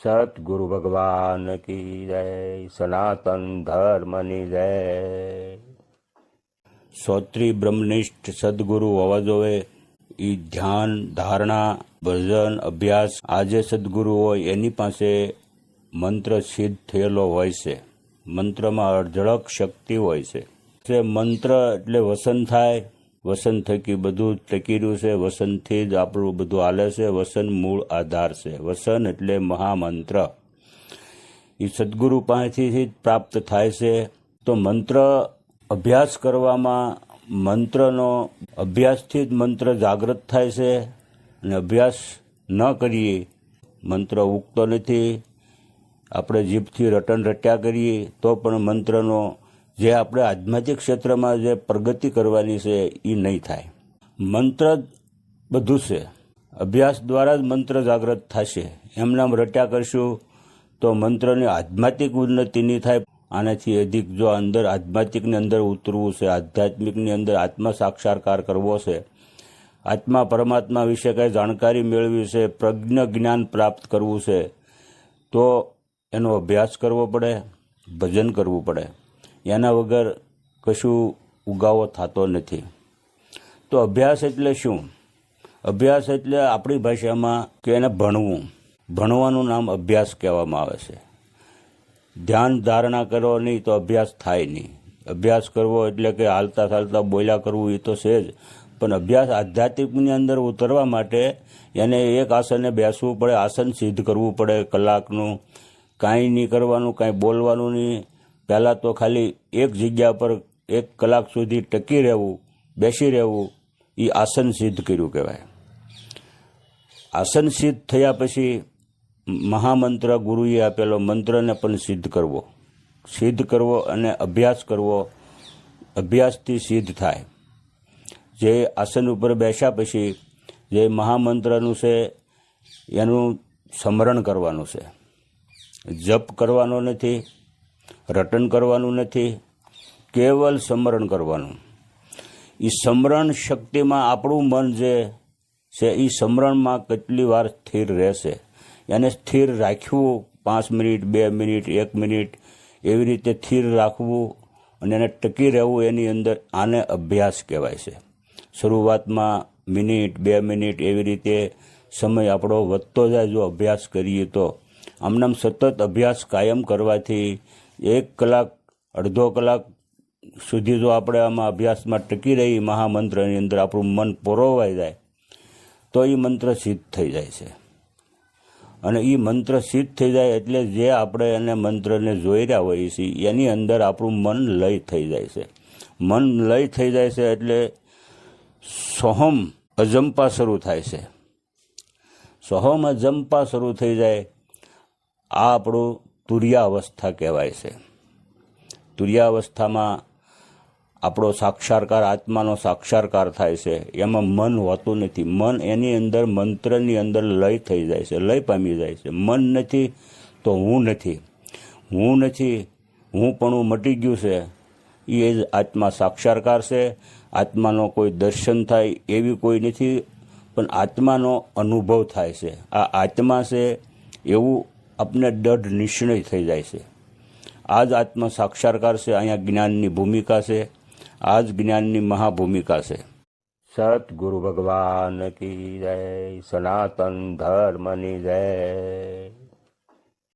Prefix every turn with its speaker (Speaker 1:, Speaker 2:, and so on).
Speaker 1: સતગુરુ ભગવાન કી જય સનાતન ધર્મની જય શ્રોત્રી બ્રહ્મનિષ્ઠ સદગુરુ હોવા જોવે એ ધ્યાન ધારણા ભજન અભ્યાસ આજે સદગુરુ હોય એની પાસે મંત્ર સિદ્ધ થયેલો હોય છે મંત્રમાં અઢળક શક્તિ હોય છે તે મંત્ર એટલે વસન થાય વસન થકી બધું ટકી રહ્યું છે વસનથી જ આપણું બધું હાલે છે વસન મૂળ આધાર છે. વસન એટલે મહામંત્ર. એ સદગુરુ પાસેથી જ પ્રાપ્ત થાય છે. તો મંત્ર અભ્યાસ કરવામાં મંત્રનો, અભ્યાસથી જ મંત્ર જાગૃત થાય છે. અને અભ્યાસ ન કરીએ, મંત્ર ઉગતો નથી. આપણે જીભથી રટન રટ્યા કરીએ, તો પણ મંત્રનો જે આપણે આધ્યાત્મિક ક્ષેત્રમાં જે પ્રગતિ કરવાની છે એ નહીં થાય. મંત્ર બધું છે. અભ્યાસ દ્વારા જ મંત્ર જાગૃત થશે. એમનામ રટ્યા કરશું તો મંત્રની આધ્યાત્મિક ઉન્નતિ નહીં થાય. આનાથી અધિક જો અંદર આધ્યાત્મિકની અંદર ઉતરવું છે, આધ્યાત્મિકની અંદર આત્મા સાક્ષાત્કાર કરવો છે, આત્મા પરમાત્મા વિશે કંઈ જાણકારી મેળવી છે, પ્રજ્ઞ જ્ઞાન પ્રાપ્ત કરવું છે, તો એનો અભ્યાસ કરવો પડે, ભજન કરવું પડે. એના વગર કશું ઉગાવો થતો નથી. તો અભ્યાસ એટલે શું? અભ્યાસ એટલે આપણી ભાષામાં કે એને ભણવું. ભણવાનું નામ અભ્યાસ કહેવામાં આવે છે. ધ્યાન ધારણા કરો નહીં તો અભ્યાસ થાય નહીં. અભ્યાસ કરવો એટલે કે હાલતા ચાલતા બોલ્યા કરવું એ તો છે જ. પણ અભ્યાસ આધ્યાત્મિકની અંદર ઉતરવા માટે એને એક આસને બેસવું પડે, આસન સિદ્ધ કરવું પડે કલાકનું. કાંઈ નહીં કરવાનું, કાંઈ બોલવાનું નહીં. પહેલાં તો ખાલી એક જગ્યા પર એક કલાક સુધી ટકી રહેવું, બેસી રહેવું એ આસન સિદ્ધ કર્યું કહેવાય. આસન સિદ્ધ થયા પછી મહામંત્ર ગુરુએ આપેલો મંત્રને પણ સિદ્ધ કરવો. સિદ્ધ કરવો અને અભ્યાસ કરવો, અભ્યાસથી સિદ્ધ થાય. જે આસન ઉપર બેસ્યા પછી જે મહામંત્રનું છે, એનું સ્મરણ કરવાનું છે. જપ કરવાનો નથી રટન કરવાનું નથી, કેવલ સ્મરણ કરવાનું. એ સ્મરણ શક્તિમાં આપણું મન જે છે એ સ્મરણમાં કેટલી વાર સ્થિર રહેશે. એને સ્થિર રાખવું પાંચ મિનિટ, બે મિનિટ, એક મિનિટ, એવી રીતે સ્થિર રાખવું અને એને ટકી રહેવું એની અંદર આને અભ્યાસ કહેવાય છે. શરૂઆતમાં મિનિટ, બે મિનિટ એવી રીતે સમય આપણો વધતો જાય, જો અભ્યાસ કરીએ તો. આમનામ સતત અભ્યાસ કાયમ કરવાથી એક કલાક, અડધો કલાક સુધી જો આપણે આમાં અભ્યાસમાં ટકી રહી મહામંત્રની અંદર આપણું મન પોરોવાઈ જાય, તો એ મંત્ર સિદ્ધ થઈ જાય છે. અને એ મંત્ર સિદ્ધ થઈ જાય એટલે જે આપણે એને મંત્રને જોઈ રહ્યા હોઈએ છીએ એની અંદર આપણું મન લય થઈ જાય છે. મન લય થઈ જાય છે એટલે સોહમ અજંપા શરૂ થાય છે. સોહમ અજંપા શરૂ થઈ જાય, આ આપણું તુર્યાવસ્થા કહેવાય છે. તુર્યાવસ્થામાં આપણો સાક્ષાત્કાર, આત્માનો સાક્ષાત્કાર થાય છે. એમાં મન હોતું નથી. મન એની અંદર, મંત્રની અંદર લય થઈ જાય છે, લય પામી જાય છે. મન નથી તો હું નથી. હું નથી, હું પણ હું મટી ગયું છે. એ જ આત્મા સાક્ષાત્કાર છે. આત્માનો કોઈ દર્શન થાય એવી કોઈ નથી, પણ આત્માનો અનુભવ થાય છે. આ આત્મા છે એવું આપને દઢ નિશ્ચય થઈ જાય છે. આ જ આત્મ સાક્ષાત્કાર છે, અહીંયા જ્ઞાનની ભૂમિકા છે આ જ જ્ઞાનની મહાભૂમિકા છે. સતગુરુ ભગવાન કી જય, સનાતન ધર્મની જય.